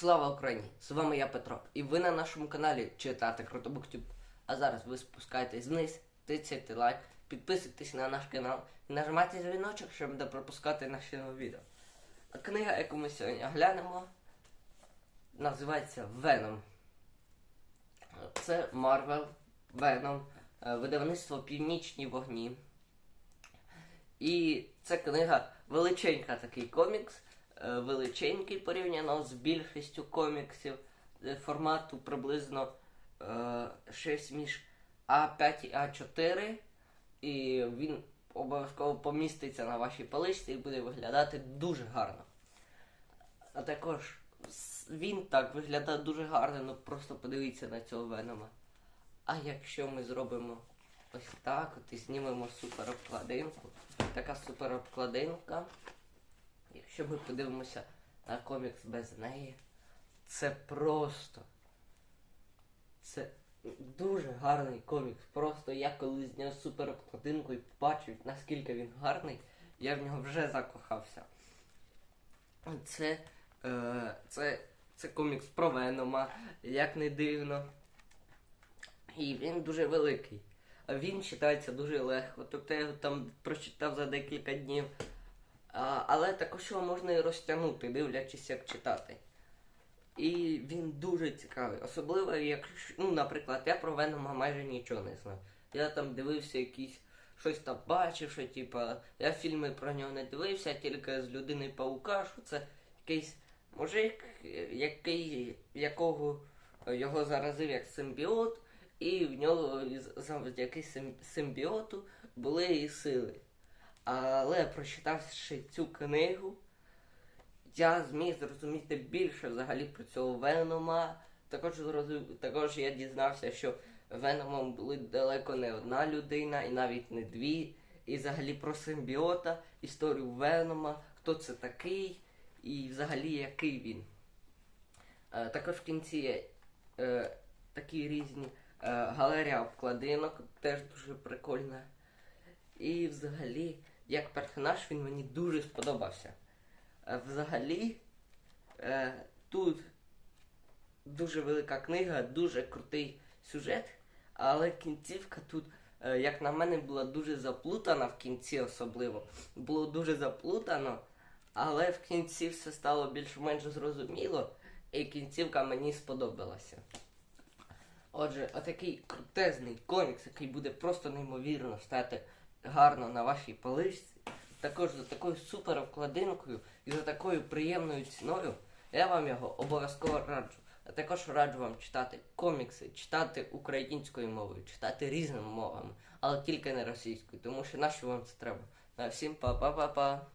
Слава Україні! З вами я Петро, і ви на нашому каналі читати Крутобуктюб. А зараз ви спускаєтесь вниз, тицяйте лайк, підписуйтесь на наш канал і нажимайте дзвіночок, щоб не пропускати наші нові відео. А книга, яку ми сьогодні глянемо, називається Веном. Це Марвел Веном, е, видавництво Північні вогні. І ця книга величенька такий комікс, величенький порівняно з більшістю коміксів е, формату приблизно е, щось між А5 і А4. І він обов'язково поміститься на вашій поличці і буде виглядати дуже гарно. А також він так виглядає дуже гарно, ну просто подивіться на цього венома. А якщо ми зробимо ось так, от і знімемо супер обкладинку, така супер обкладинка. Якщо ми подивимося на комікс без неї, це просто. Це дуже гарний комікс. Просто я коли зняв супер обкладинку і побачив, наскільки він гарний, я в нього вже закохався. Це, е, це, це комікс про Венома, як не дивно. І він дуже великий. А Він читається дуже легко. Тобто я його там прочитав за декілька днів. Але також його можна і розтягнути, дивлячись, як читати. І він дуже цікавий. Особливо, якщо, ну, наприклад, я про Венома майже нічого не знаю. Я там дивився якісь, щось там бачив, що типа, я фільми про нього не дивився, тільки з людини паука, що це якийсь мужик, який, якого його заразив як симбіот, і в нього завдяки симбіоту були і сили. Але прочитавши цю книгу, я зміг зрозуміти більше взагалі про цього Венома. Також також я дізнався, що Веномом були далеко не одна людина, і навіть не дві. І взагалі про симбіота, історію Венома, хто це такий, і взагалі який він. Е, також в кінці є е, такі різні е, галерія обкладинок, теж дуже прикольна. Взагалі, як персонаж, він мені дуже сподобався. Е, Взагалі, е, тут дуже велика книга, дуже крутий сюжет, але кінцівка тут, е, як на мене, була дуже заплутана в кінці особливо. Було дуже заплутано, але в кінці все стало більш-менш зрозуміло, і кінцівка мені сподобалася. Отже, отакий крутезний комікс, який буде просто неймовірно стати гарно на вашій поличці. Також за такою супер обкладинкою і за такою приємною ціною, я вам його обов'язково раджу. А також раджу вам читати комікси, читати українською мовою, читати різними мовами, але тільки не російською, тому що нащо вам це треба. На всім па-па-па-па.